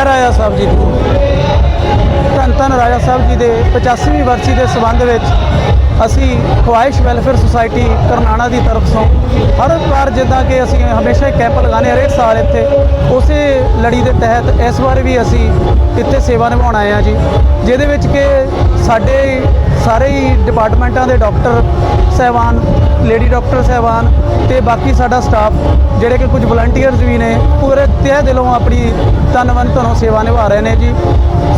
ਜੈ ਰਾਜਾ ਸਾਹਿਬ ਜੀ ਧੰਨ ਧੰਨ ਰਾਜਾ ਸਾਹਿਬ ਜੀ ਦੇ 85ਵੀਂ ਵਰਸੀ ਦੇ ਸਬੰਧ ਵਿੱਚ ਅਸੀਂ ਖਵਾਇਸ਼ ਵੈਲਫੇਅਰ ਸੁਸਾਇਟੀ ਕਰਨਾਣਾ ਦੀ ਤਰਫ ਤੋਂ ਹਰ ਵਾਰ ਜਿੱਦਾਂ ਕਿ ਅਸੀਂ ਹਮੇਸ਼ਾ ਹੀ ਕੈਂਪ ਲਗਾਉਂਦੇ ਹਾਂ, ਹਰੇਕ ਸਾਲ ਇੱਥੇ, ਉਸੇ ਲੜੀ ਦੇ ਤਹਿਤ ਇਸ ਵਾਰ ਵੀ ਅਸੀਂ ਇੱਥੇ ਸੇਵਾ ਨਿਭਾਉਣ ਆਏ ਹਾਂ ਜੀ, ਜਿਹਦੇ ਵਿੱਚ ਕਿ ਸਾਡੇ ਸਾਰੇ ਹੀ ਡਿਪਾਰਟਮੈਂਟਾਂ ਦੇ ਡਾਕਟਰ ਸਹਿਬਾਨ, ਲੇਡੀ ਡਾਕਟਰ ਸਹਿਬਾਨ ਤੇ ਬਾਕੀ ਸਾਡਾ ਸਟਾਫ, ਜਿਹੜੇ ਕਿ ਕੁਝ ਵਲੰਟੀਅਰਸ ਵੀ ਨੇ, ਪੂਰੇ ਤਹਿ ਦਿਲੋਂ ਆਪਣੀ ਤਨ ਮਨ ਧਨੋਂ ਸੇਵਾ ਨਿਭਾ ਰਹੇ ਨੇ ਜੀ।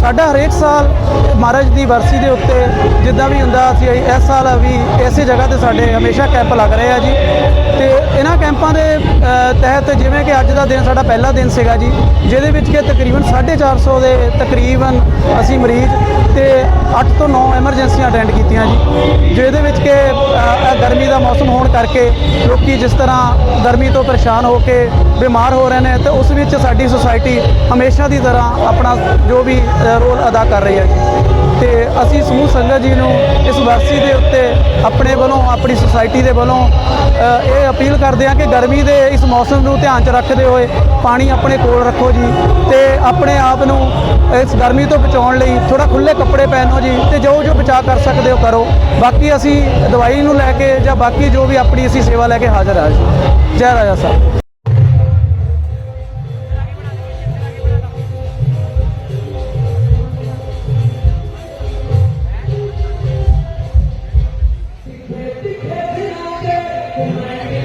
ਸਾਡਾ ਹਰੇਕ ਸਾਲ ਮਹਾਰਾਜ ਦੀ ਵਰਸੀ ਦੇ ਉੱਤੇ ਜਿੱਦਾਂ ਵੀ ਹੁੰਦਾ, ਅਸੀਂ ਇਸ ਸਾਲ ਵੀ ਇਸੇ ਜਗ੍ਹਾ ਤੇ ਸਾਡੇ ਹਮੇਸ਼ਾ ਕੈਂਪ ਲੱਗ ਰਹੇ ਆ ਜੀ। ਤੇ ਇਹਨਾਂ ਕੈਂਪਾਂ ਦੇ ਤਹਿਤ ਜਿਵੇਂ ਕਿ ਅੱਜ ਦਾ ਦਿਨ ਸਾਡਾ ਪਹਿਲਾ ਦਿਨ ਸੀਗਾ ਜੀ, ਜਿਹਦੇ ਵਿੱਚ ਕਿ ਤਕਰੀਬਨ 450 ਦੇ ਤਕਰੀਬਨ ਅਸੀਂ ਮਰੀਜ਼ ਤੇ 8 ਤੋਂ 9 ਐਮਰਜੈਂਸੀਆਂ ਅਟੈਂਡ ਕੀਤੀਆਂ ਜੀ ਜਿਹਦੇ ਵਿੱਚ ਕਿ ਗਰਮੀ ਦਾ ਮੌਸਮ ਹੋਣ ਕਰਕੇ ਲੋਕੀ ਜਿਸ ਤਰ੍ਹਾਂ ਗਰਮੀ ਤੋਂ ਪਰੇਸ਼ਾਨ ਹੋ ਕੇ ਬਿਮਾਰ ਹੋ ਰਹੇ ਨੇ ਤੇ ਉਸ ਵਿੱਚ ਸਾਡੀ ਸੁਸਾਇਟੀ ਹਮੇਸ਼ਾ ਦੀ ਤਰ੍ਹਾਂ ਆਪਣਾ ਜੋ ਵੀ ਰੋਲ ਅਦਾ ਕਰ ਰਹੀ ਹੈ। ਜੀ ਤੇ ਅਸੀਂ ਸਮੂਹ ਸੰਗਤ ਜੀ ਨੂੰ ਇਸ ਵਰਸੀ ਦੇ ਉੱਤੇ ਆਪਣੇ ਵੱਲੋਂ, ਆਪਣੀ ਸੁਸਾਇਟੀ ਦੇ ਵੱਲੋਂ ਇਹ ਅਪੀਲ ਕਰਦੇ ਹਾਂ ਕਿ ਗਰਮੀ ਦੇ ਇਸ ਮੌਸਮ ਨੂੰ ਧਿਆਨ 'ਚ ਰੱਖਦੇ ਹੋਏ ਪਾਣੀ ਆਪਣੇ ਕੋਲ ਰੱਖੋ ਜੀ ਤੇ ਆਪਣੇ ਆਪ ਨੂੰ ਇਸ ਗਰਮੀ ਤੋਂ ਬਚਾਉਣ ਲਈ ਥੋੜਾ ਖੁੱਲੇ ਕੱਪੜੇ ਪਹਿਨੋ ਜੀ ਤੇ ਜੋ ਜੋ ਬਚਾਅ ਕਰ ਸਕਦੇ ਹੋ ਕਰੋ। ਬਾਕੀ ਅਸੀਂ ਦਵਾਈ ਨੂੰ ਲੈ ਕੇ ਜਾਂ ਬਾਕੀ ਜੋ ਵੀ ਆਪਣੀ ਅਸੀਂ ਸੇਵਾ ਲੈ ਕੇ ਹਾਜ਼ਰ ਹਾਂ ਜੀ। ਜੈ ਰਾਜਾ ਸਾਹਿਬ।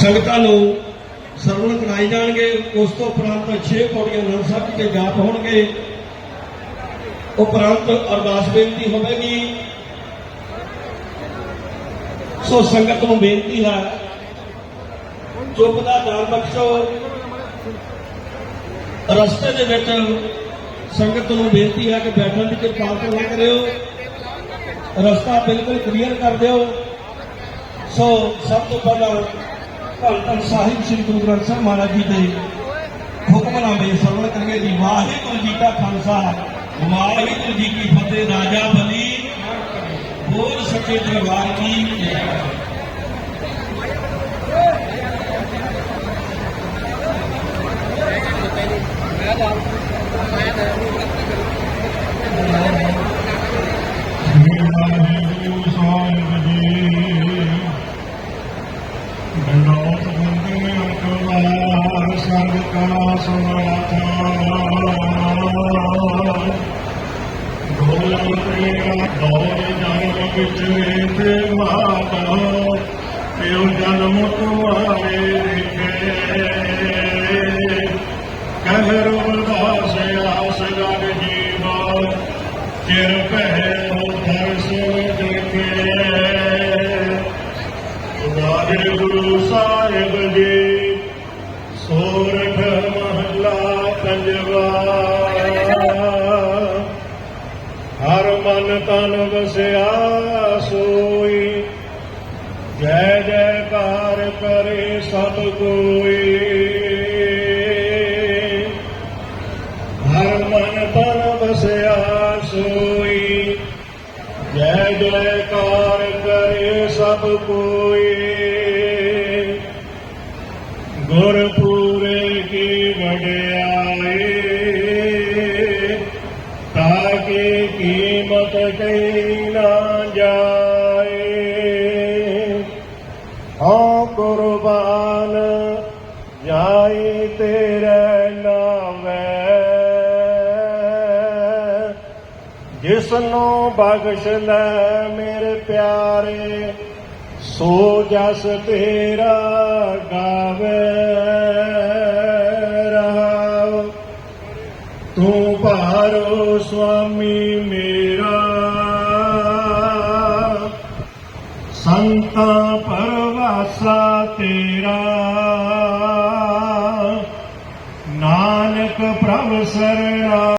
ਸੰਗਤਾਂ ਨੂੰ ਸਰਵਣ ਕਰਾਏ ਜਾਣਗੇ, ਉਸ ਤੋਂ ਉਪਰੰਤ 6 ਪੌੜੀਆਂ ਨੰਦ ਸਾਹਿਬ ਜੀ ਦੇ ਜਾਪ ਹੋਣਗੇ। ਉਪਰੰਤ ਅਰਦਾਸ ਬੇਨਤੀ ਹੋਵੇਗੀ। ਸੋ ਸੰਗਤ ਨੂੰ ਬੇਨਤੀ ਹੈ, ਚੁੱਪ ਦਾ ਦਾਨ ਬਖਸ਼ੋ। ਰਸਤੇ ਦੇ ਵਿੱਚ ਸੰਗਤ ਨੂੰ ਬੇਨਤੀ ਹੈ ਕਿ ਬੈਠਣ ਦੀ ਕਿਰਪਾਲਤਾ ਨਾ ਕਰਿਓ। ਰਸਤਾ ਬਿਲਕੁਲ ਕਲੀਅਰ ਕਰ ਦਿਓ। ਸੋ ਸਭ ਤੋਂ ਪਹਿਲਾਂ ਧੰਨ ਧੰਨ ਸਾਹਿਬ ਸ੍ਰੀ ਗੁਰੂ ਗ੍ਰੰਥ ਸਾਹਿਬ ਮਹਾਰਾਜ ਜੀ ਦੇ ਹੁਕਮਨਾਮੇ ਸਰਵਣ ਕਰੀਏ ਜੀ ਵਾਹਿਗੁਰੂ ਜੀ ਕਾ ਖਾਲਸਾ ਵਾਹਿਗੁਰੂ ਜੀ ਕੀ ਫਤਿਹ ਰਾਜਾ ਬਲੀ ਬੋਲ ਸੱਚੇ ਦਰਬਾਰ ਕੀ ਜੈ ਵਾਹਿਗੁਰੂ ਸਾਹਿਬ ਜੀ ਦੇਖੇ ਕਹਿ ਰੋਦਾਸ ਆਸ ਲਗ ਜੀਵਾ ਚਿਰ ਵਸਿਆ ਸੋਈ। ਜੈ ਜੈਕਾਰ ਕਰੇ ਸਭ ਕੋਈ ਹਰ ਮਨ ਪਰ ਵਸਿਆ ਸੋਈ। ਜੈ ਜੈਕਾਰ ਕਰੇ ਸਭ ਕੋਈ ਗੁਰਪੁਰ ਕੀਮਤ ਕਈ ਨਾ ਜਾਏ। ਹਾਂ ਕੁਰਬਾਨ, ਜਾਈ ਤੇਰੇ ਨਾਮੈ। ਜਿਸ ਨੂੰ ਬਖਸ਼ ਲੈ ਮੇਰੇ ਪਿਆਰੇ, ਸੋ ਜਸ ਤੇਰਾ ਗਾਵੇ। ਰਹਾਉ ਤੂੰ ਭਾਰੋ ਸੁਆਮੀ ਮੇਰਾ। ਸੰਤਾਂ ਪਰਵਾਸਾ ਤੇਰਾ। ਨਾਨਕ ਪ੍ਰਭ ਸਰਣਾ